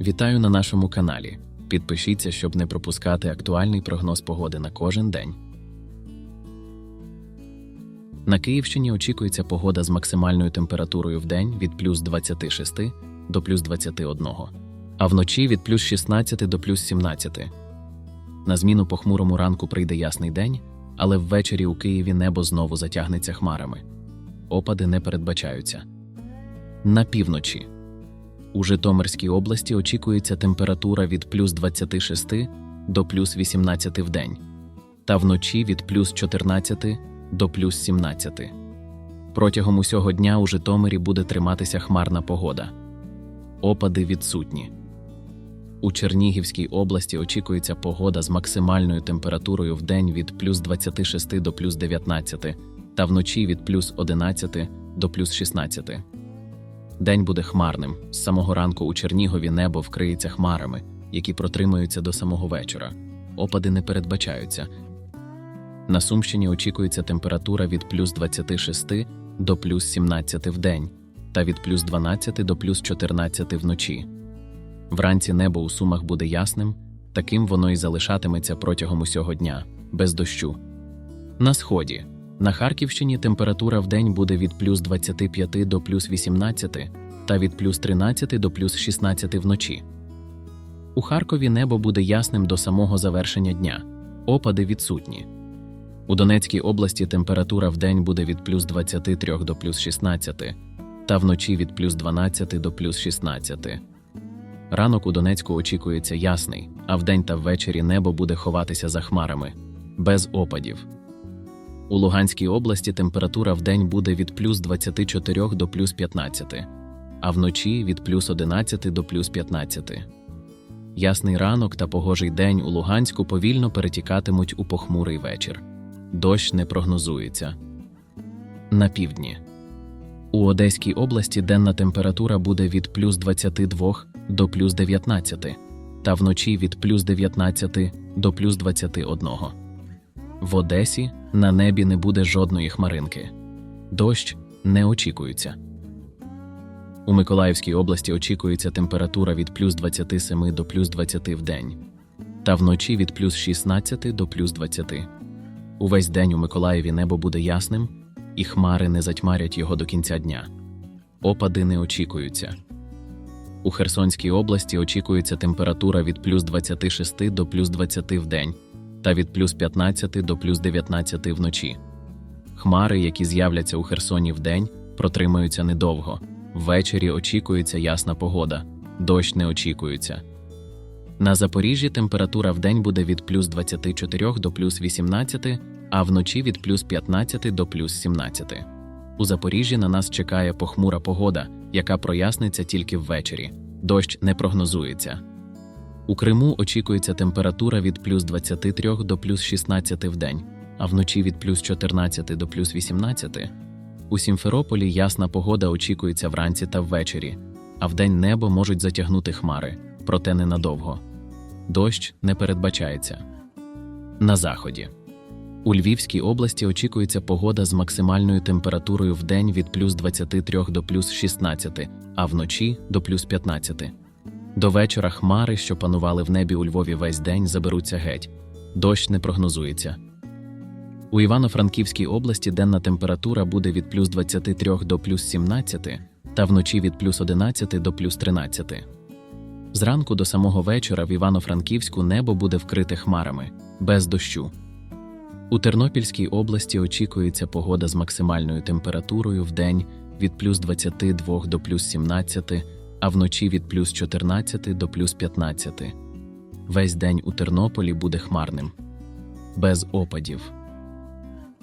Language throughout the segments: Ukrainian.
Вітаю на нашому каналі. Підпишіться, щоб не пропускати актуальний прогноз погоди на кожен день. На Київщині очікується погода з максимальною температурою в день від плюс 26 до плюс 21, а вночі від плюс 16 до плюс 17. На зміну похмурому ранку прийде ясний день, але ввечері у Києві небо знову затягнеться хмарами. Опади не передбачаються. На півночі. У Житомирській області очікується температура від плюс 26 до плюс 18 в день, та вночі від плюс 14 до плюс 17. Протягом усього дня у Житомирі буде триматися хмарна погода. Опади відсутні. У Чернігівській області очікується погода з максимальною температурою в день від плюс 26 до плюс 19 та вночі від плюс 11 до плюс 16. День буде хмарним. З самого ранку у Чернігові небо вкриється хмарами, які протримуються до самого вечора. Опади не передбачаються. На Сумщині очікується температура від плюс 26 до плюс 17 в день та від плюс 12 до плюс 14 вночі. Вранці небо у Сумах буде ясним, таким воно і залишатиметься протягом усього дня, без дощу. На сході. На Харківщині температура в день буде від плюс 25 до плюс 18 та від плюс 13 до плюс 16 вночі. У Харкові небо буде ясним до самого завершення дня. Опади відсутні. У Донецькій області температура в день буде від плюс 23 до плюс 16 та вночі від плюс 12 до плюс 16. Ранок у Донецьку очікується ясний, а вдень та ввечері небо буде ховатися за хмарами, без опадів. У Луганській області температура в день буде від плюс 24 до плюс 15, а вночі від плюс 11 до плюс 15. Ясний ранок та погожий день у Луганську повільно перетікатимуть у похмурий вечір. Дощ не прогнозується. На півдні. У Одеській області денна температура буде від плюс 22 до плюс 19, та вночі від плюс 19 до плюс 21. В Одесі на небі не буде жодної хмаринки. Дощ не очікується. У Миколаївській області очікується температура від плюс 27 до плюс 20 в день, та вночі від плюс 16 до плюс 20. Увесь день у Миколаєві небо буде ясним, і хмари не затьмарять його до кінця дня. Опади не очікуються. У Херсонській області очікується температура від плюс 26 до плюс 20 в день та від плюс 15 до плюс 19 вночі. Хмари, які з'являться у Херсоні вдень, протримаються недовго. Ввечері очікується ясна погода, дощ не очікується. На Запоріжжі температура вдень буде від плюс 24 до плюс 18, а вночі від плюс 15 до плюс 17. У Запоріжжі на нас чекає похмура погода, яка проясниться тільки ввечері. Дощ не прогнозується. У Криму очікується температура від плюс 23 до плюс 16 в день, а вночі від плюс 14 до плюс 18. У Сімферополі ясна погода очікується вранці та ввечері, а вдень небо можуть затягнути хмари, проте ненадовго. Дощ не передбачається. На заході. У Львівській області очікується погода з максимальною температурою в день від плюс 23 до плюс 16, а вночі до плюс 15. До вечора хмари, що панували в небі у Львові весь день, заберуться геть. Дощ не прогнозується. У Івано-Франківській області денна температура буде від плюс 23 до плюс 17 та вночі від плюс 11 до плюс 13. Зранку до самого вечора в Івано-Франківську небо буде вкрите хмарами, без дощу. У Тернопільській області очікується погода з максимальною температурою в день від плюс 22 до плюс 17, а вночі від плюс 14 до плюс 15. Весь день у Тернополі буде хмарним, без опадів.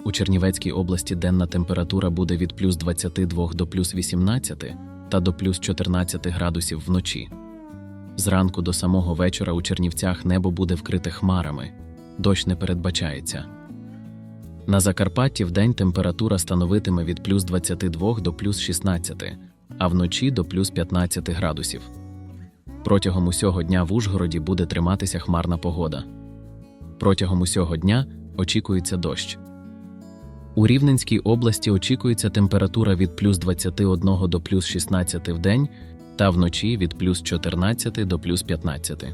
У Чернівецькій області денна температура буде від плюс 22 до плюс 18 та до плюс 14 градусів вночі. Зранку до самого вечора у Чернівцях небо буде вкрите хмарами, дощ не передбачається. На Закарпатті вдень температура становитиме від плюс 22 до плюс 16, а вночі до плюс 15 градусів. Протягом усього дня в Ужгороді буде триматися хмарна погода. Протягом усього дня очікується дощ. У Рівненській області очікується температура від плюс 21 до плюс 16 в день та вночі від плюс 14 до плюс 15.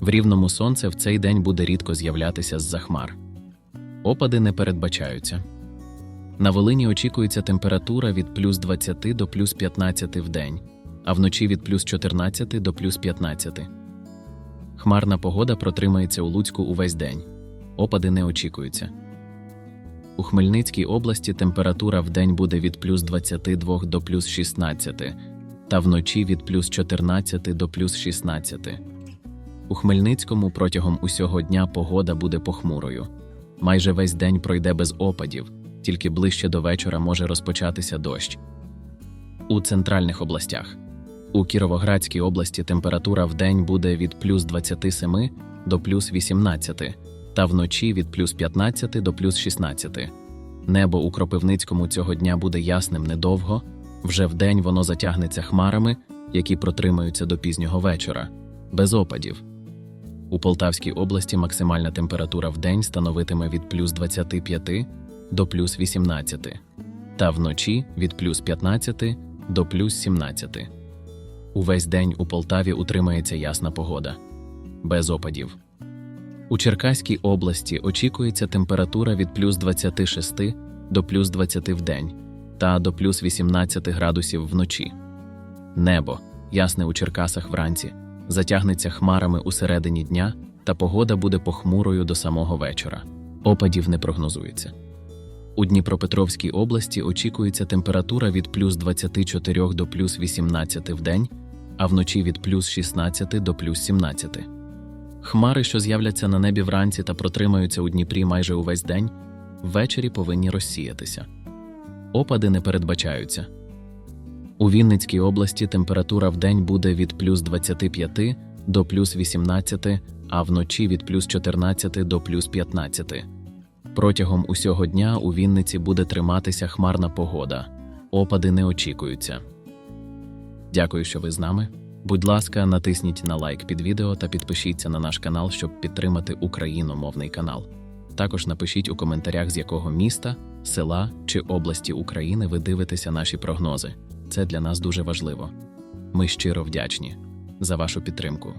В рівному сонце в цей день буде рідко з'являтися з-за хмар. Опади не передбачаються. На Волині очікується температура від плюс 20 до плюс 15 в день, а вночі від плюс 14 до плюс 15. Хмарна погода протримається у Луцьку увесь день. Опади не очікуються. У Хмельницькій області температура в день буде від плюс 22 до плюс 16, та вночі від плюс 14 до плюс 16. У Хмельницькому протягом усього дня погода буде похмурою. Майже весь день пройде без опадів, тільки ближче до вечора може розпочатися дощ. У центральних областях. У Кіровоградській області температура в день буде від плюс 27 до плюс 18, та вночі від плюс 15 до плюс 16. Небо у Кропивницькому цього дня буде ясним недовго, вже вдень воно затягнеться хмарами, які протримаються до пізнього вечора, без опадів. У Полтавській області максимальна температура в день становитиме від плюс 25 до плюс 18, та вночі від плюс 15 до плюс 17. Увесь день у Полтаві утримається ясна погода, без опадів. У Черкаській області очікується температура від плюс 26 до плюс 20 в день та до плюс 18 градусів вночі. Небо, ясне у Черкасах вранці, затягнеться хмарами у середині дня, та погода буде похмурою до самого вечора. Опадів не прогнозується. У Дніпропетровській області очікується температура від плюс 24 до плюс 18 в день, а вночі від плюс 16 до плюс 17. Хмари, що з'являться на небі вранці та протримаються у Дніпрі майже увесь день, ввечері повинні розсіятися. Опади не передбачаються. У Вінницькій області температура в день буде від плюс 25 до плюс 18, а вночі від плюс 14 до плюс 15. Протягом усього дня у Вінниці буде триматися хмарна погода. Опади не очікуються. Дякую, що ви з нами. Будь ласка, натисніть на лайк під відео та підпишіться на наш канал, щоб підтримати україномовний канал. Також напишіть у коментарях, з якого міста, села чи області України ви дивитеся наші прогнози. Це для нас дуже важливо. Ми щиро вдячні за вашу підтримку.